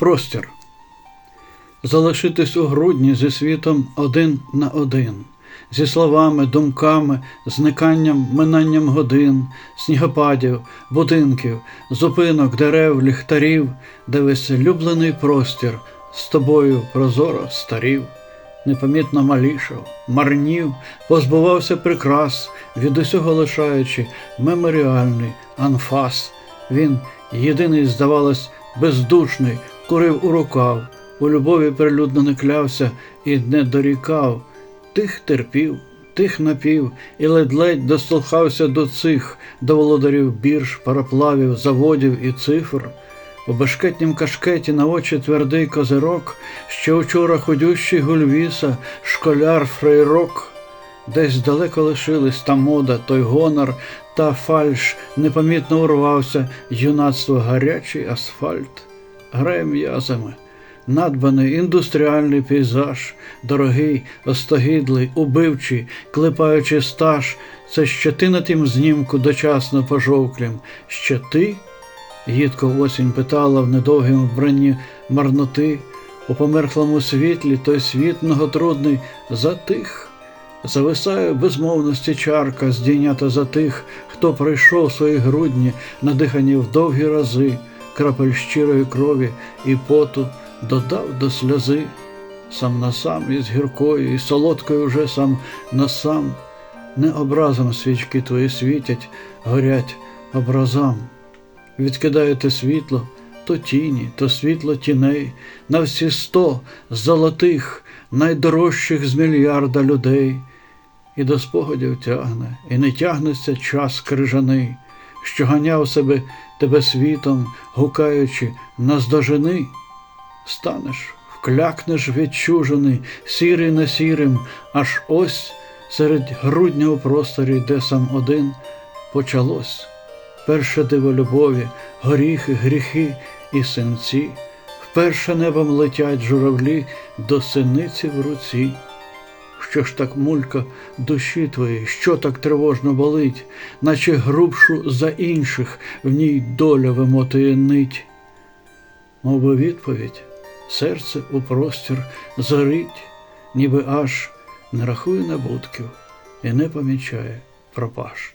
Простір. Залишитись у грудні зі світом один на один, зі словами, думками, зниканням, минанням годин, снігопадів, будинків, зупинок, дерев, ліхтарів, де весь улюблений простір з тобою прозоро старів, непомітно малішав, марнів, позбувався прикрас, від усього лишаючи меморіальний анфас. Він єдиний, здавалось, бездушний, курив у рукав, у любові прилюдно не клявся і не дорікав, тих терпів, тих напів, і ледь-ледь дослухався до цих, до володарів бірж, пароплавів, заводів і цифр. У бешкетнім кашкеті на очі твердий козирок, ще учора ходющий гульвіса, школяр фрейрок. Десь далеко лишились та мода, той гонор, та фальш непомітно урвався, юнацтво гарячий асфальт, грає м'язами. Надбаний індустріальний пейзаж, дорогий, остогідлий, убивчий, клепаючи стаж, це ще ти на тім знімку дочасно пожовклім, ще ти? Гідко осінь питала в недовгім вбранні марноти, у померхлому світлі той світ многотрудний затих. Зависає безмовності чарка, здійнята за тих, хто пройшов свої грудні, надихані в довгі рази, крапель щирої крові і поту додав до сльози, сам на сам із гіркою, і солодкою вже сам на сам, не образом свічки твої світять, горять образам. Відкидаєте світло, то тіні, то світло тіней, на всі сто золотих, найдорожчих з мільярда людей, і до спогадів тягне, і не тягнеться час крижаний, що ганяв себе тебе світом, гукаючи наздожени, станеш, вклякнеш відчужений, сірий на сірим, аж ось серед грудня у просторі, де сам один, почалось перше диво любові, горіхи, гріхи і синці, вперше небом летять журавлі до синиці в руці. Що ж так мулька душі твої, що так тривожно болить, наче грубшу за інших в ній доля вимотує нить. Мов би відповідь, серце у простір зарить, ніби аж не рахує набутків і не помічає пропаж.